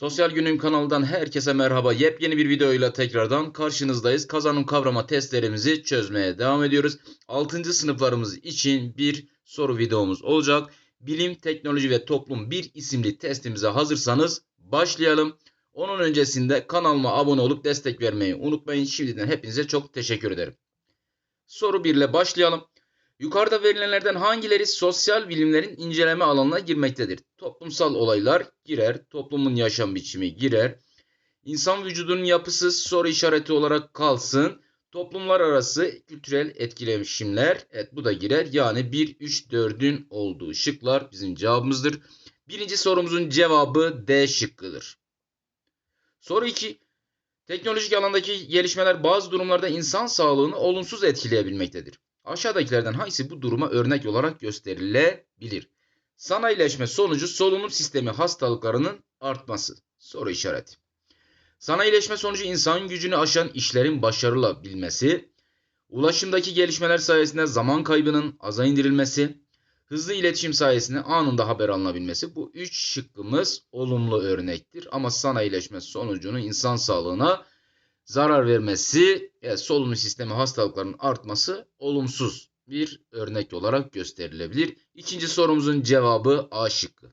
Sosyal Günüm kanalından herkese merhaba. Yepyeni bir videoyla tekrardan karşınızdayız. Kazanım kavrama testlerimizi çözmeye devam ediyoruz. 6. sınıflarımız için bir soru videomuz olacak. Bilim, Teknoloji ve Toplum 1 isimli testimize hazırsanız başlayalım. Onun öncesinde kanalıma abone olup destek vermeyi unutmayın. Şimdiden hepinize çok teşekkür ederim. Soru 1 ile başlayalım. Yukarıda verilenlerden hangileri sosyal bilimlerin inceleme alanına girmektedir? Toplumsal olaylar girer, toplumun yaşam biçimi girer. İnsan vücudunun yapısı soru işareti olarak kalsın. Toplumlar arası kültürel etkileşimler, evet bu da girer. Yani 1, 3, 4'ün olduğu şıklar bizim cevabımızdır. Birinci sorumuzun cevabı D şıkkıdır. Soru 2. Teknolojik alandaki gelişmeler bazı durumlarda insan sağlığını olumsuz etkileyebilmektedir. Aşağıdakilerden hangisi bu duruma örnek olarak gösterilebilir? Sanayileşme sonucu solunum sistemi hastalıklarının artması. Soru işareti. Sanayileşme sonucu insan gücünü aşan işlerin başarılabilmesi, ulaşımdaki gelişmeler sayesinde zaman kaybının aza indirilmesi, hızlı iletişim sayesinde anında haber alınabilmesi. Bu üç şıkkımız olumlu örnektir. Ama sanayileşme sonucunun insan sağlığına zarar vermesi, evet, solunum sistemi hastalıklarının artması olumsuz bir örnek olarak gösterilebilir. İkinci sorumuzun cevabı A şıkkı.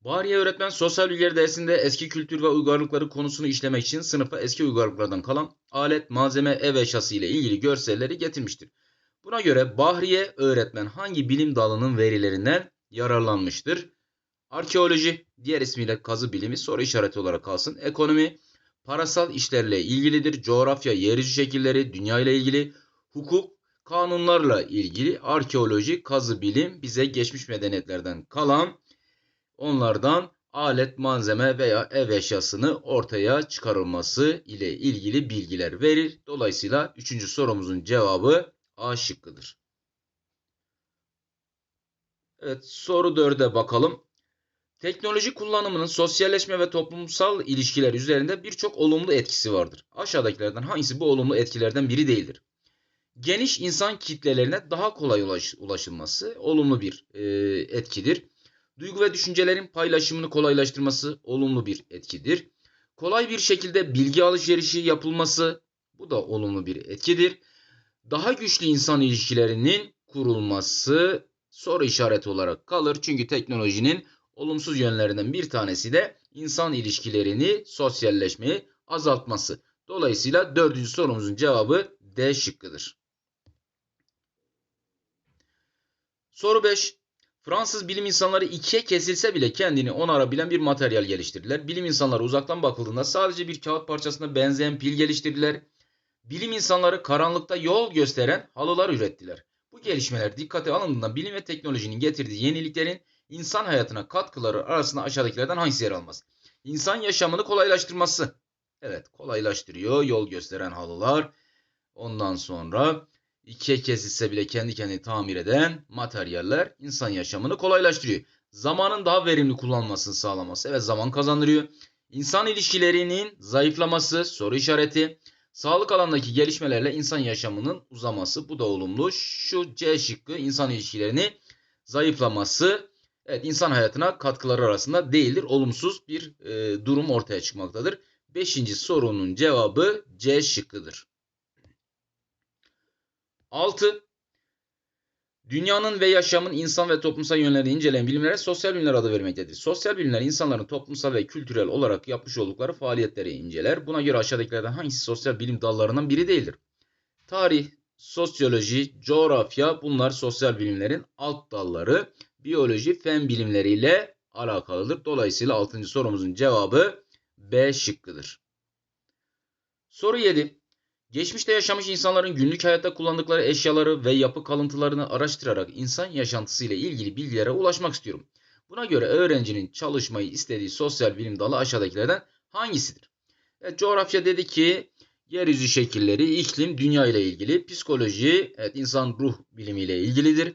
Bahriye öğretmen sosyal bilgiler dersinde eski kültür ve uygarlıkları konusunu işlemek için sınıfa eski uygarlıklardan kalan alet, malzeme, ev eşyası ile ilgili görselleri getirmiştir. Buna göre Bahriye öğretmen hangi bilim dalının verilerinden yararlanmıştır? Arkeoloji, diğer ismiyle kazı bilimi soru işareti olarak kalsın. Ekonomi, parasal işlerle ilgilidir. Coğrafya, yeryüzü şekilleri, dünya ile ilgili. Hukuk, kanunlarla ilgili. Arkeoloji, kazı bilim bize geçmiş medeniyetlerden kalan onlardan alet, malzeme veya ev eşyasını ortaya çıkarılması ile ilgili bilgiler verir. Dolayısıyla üçüncü sorumuzun cevabı A şıkkıdır. Evet soru 4'e bakalım. Teknoloji kullanımının sosyalleşme ve toplumsal ilişkiler üzerinde birçok olumlu etkisi vardır. Aşağıdakilerden hangisi bu olumlu etkilerden biri değildir? Geniş insan kitlelerine daha kolay ulaş, ulaşılması olumlu bir e, etkidir. Duygu ve düşüncelerin paylaşımını kolaylaştırması olumlu bir etkidir. Kolay bir şekilde bilgi alışverişi yapılması bu da olumlu bir etkidir. Daha güçlü insan ilişkilerinin kurulması soru işareti olarak kalır. Çünkü teknolojinin olumsuz yönlerinden bir tanesi de insan ilişkilerini, sosyalleşmeyi azaltması. Dolayısıyla dördüncü sorumuzun cevabı D şıkkıdır. Soru 5. Fransız bilim insanları ikiye kesilse bile kendini onarabilen bir materyal geliştirdiler. Bilim insanları uzaktan bakıldığında sadece bir kağıt parçasına benzeyen pil geliştirdiler. Bilim insanları karanlıkta yol gösteren halılar ürettiler. Bu gelişmeler dikkate alındığında bilim ve teknolojinin getirdiği yeniliklerin insan hayatına katkıları arasında aşağıdakilerden hangisi yer almaz? İnsan yaşamını kolaylaştırması. Evet kolaylaştırıyor yol gösteren halılar. Ondan sonra ikiye kesilse bile kendi kendini tamir eden materyaller insan yaşamını kolaylaştırıyor. Zamanın daha verimli kullanılmasını sağlaması. Evet zaman kazandırıyor. İnsan ilişkilerinin zayıflaması soru işareti. Sağlık alanındaki gelişmelerle insan yaşamının uzaması bu da olumlu. Şu C şıkkı insan ilişkilerini zayıflaması evet insan hayatına katkıları arasında değildir. Olumsuz bir e, durum ortaya çıkmaktadır. Beşinci sorunun cevabı C şıkkıdır. 6. Dünyanın ve yaşamın insan ve toplumsal yönlerini inceleyen bilimlere sosyal bilimler adı vermektedir. Sosyal bilimler insanların toplumsal ve kültürel olarak yapmış oldukları faaliyetleri inceler. Buna göre aşağıdakilerden hangisi sosyal bilim dallarından biri değildir? Tarih, sosyoloji, coğrafya bunlar sosyal bilimlerin alt dalları. Biyoloji, fen bilimleriyle alakalıdır. Dolayısıyla 6. sorumuzun cevabı B şıkkıdır. Soru 7. Geçmişte yaşamış insanların günlük hayatta kullandıkları eşyaları ve yapı kalıntılarını araştırarak insan yaşantısı ile ilgili bilgilere ulaşmak istiyorum. Buna göre öğrencinin çalışmayı istediği sosyal bilim dalı aşağıdakilerden hangisidir? Evet, coğrafya dedi ki yeryüzü şekilleri, iklim, dünya ile ilgili, psikoloji, evet, insan ruh bilimiyle ilgilidir.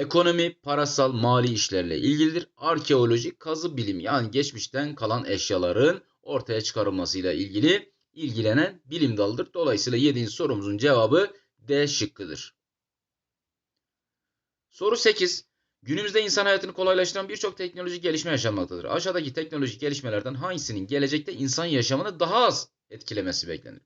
Ekonomi, parasal, mali işlerle ilgilidir. Arkeoloji, kazı bilim yani geçmişten kalan eşyaların ortaya çıkarılmasıyla ilgili ilgilenen bilim dalıdır. Dolayısıyla 7. sorumuzun cevabı D şıkkıdır. Soru 8. Günümüzde insan hayatını kolaylaştıran birçok teknolojik gelişme yaşanmaktadır. Aşağıdaki teknolojik gelişmelerden hangisinin gelecekte insan yaşamını daha az etkilemesi beklenir?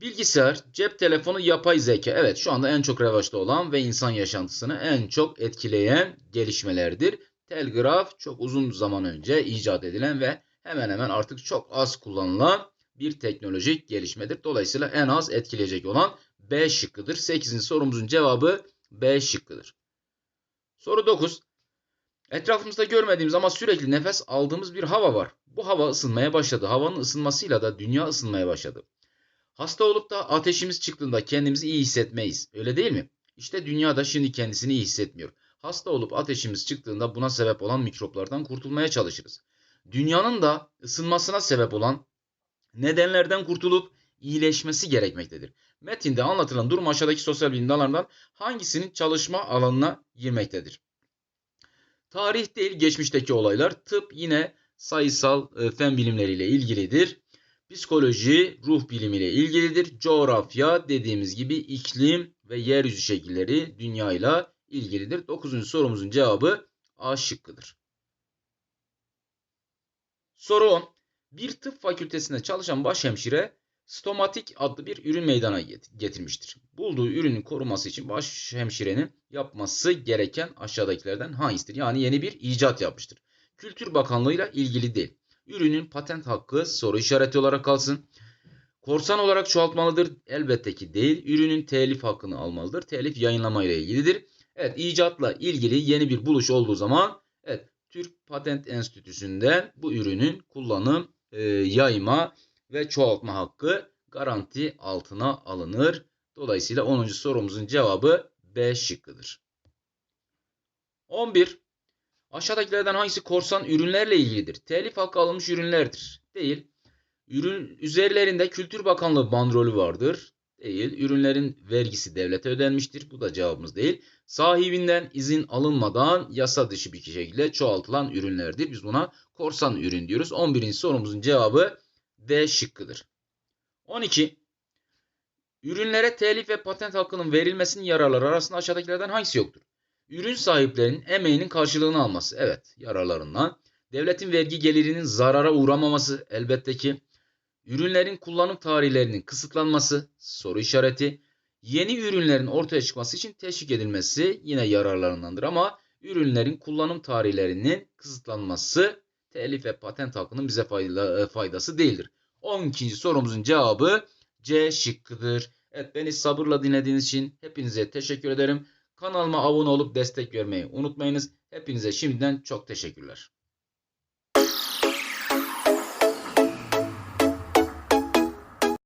Bilgisayar, cep telefonu, yapay zeka. Evet şu anda en çok revaçta olan ve insan yaşantısını en çok etkileyen gelişmelerdir. Telgraf çok uzun zaman önce icat edilen ve hemen hemen artık çok az kullanılan bir teknolojik gelişmedir. Dolayısıyla en az etkileyecek olan B şıkkıdır. 8. sorumuzun cevabı B şıkkıdır. Soru 9. Etrafımızda görmediğimiz ama sürekli nefes aldığımız bir hava var. Bu hava ısınmaya başladı. Havanın ısınmasıyla da dünya ısınmaya başladı. Hasta olup da ateşimiz çıktığında kendimizi iyi hissetmeyiz. Öyle değil mi? İşte dünya da şimdi kendisini iyi hissetmiyor. Hasta olup ateşimiz çıktığında buna sebep olan mikroplardan kurtulmaya çalışırız. Dünyanın da ısınmasına sebep olan nedenlerden kurtulup iyileşmesi gerekmektedir. Metinde anlatılan durum aşağıdaki sosyal bilim dallarından hangisinin çalışma alanına girmektedir? Tarih değil geçmişteki olaylar, tıp yine sayısal e, fen bilimleriyle ilgilidir. Psikoloji ruh bilimiyle ilgilidir. Coğrafya dediğimiz gibi iklim ve yeryüzü şekilleri dünyayla ilgilidir. 9. sorumuzun cevabı A şıkkıdır. Soru 10. Bir tıp fakültesinde çalışan başhemşire stomatik adlı bir ürün meydana getirmiştir. Bulduğu ürünün koruması için başhemşirenin yapması gereken aşağıdakilerden hangisidir? Yani yeni bir icat yapmıştır. Kültür Bakanlığı'yla ilgili değil. Ürünün patent hakkı soru işareti olarak kalsın. Korsan olarak çoğaltmalıdır. Elbette ki değil. Ürünün telif hakkını almalıdır. Telif yayınlama ile ilgilidir. Evet icatla ilgili yeni bir buluş olduğu zaman evet Türk Patent Enstitüsü'nden bu ürünün kullanım, e, yayma ve çoğaltma hakkı garanti altına alınır. Dolayısıyla 10. sorumuzun cevabı B şıkkıdır. 11. Aşağıdakilerden hangisi korsan ürünlerle ilgilidir? Telif hakkı alınmış ürünlerdir. Değil. Ürün üzerlerinde Kültür Bakanlığı bandrolü vardır. Değil. Ürünlerin vergisi devlete ödenmiştir. Bu da cevabımız değil. Sahibinden izin alınmadan yasa dışı bir şekilde çoğaltılan ürünlerdir. Biz buna korsan ürün diyoruz. 11. sorumuzun cevabı D şıkkıdır. 12. Ürünlere telif ve patent hakkının verilmesinin yararları arasında aşağıdakilerden hangisi yoktur? Ürün sahiplerinin emeğinin karşılığını alması. Evet yararlarından. Devletin vergi gelirinin zarara uğramaması elbette ki. Ürünlerin kullanım tarihlerinin kısıtlanması soru işareti. Yeni ürünlerin ortaya çıkması için teşvik edilmesi yine yararlarındandır ama ürünlerin kullanım tarihlerinin kısıtlanması telif ve patent hakkının bize e, faydası değildir. 12. sorumuzun cevabı C şıkkıdır. Evet beni sabırla dinlediğiniz için hepinize teşekkür ederim. Kanalıma abone olup destek vermeyi unutmayınız. Hepinize şimdiden çok teşekkürler.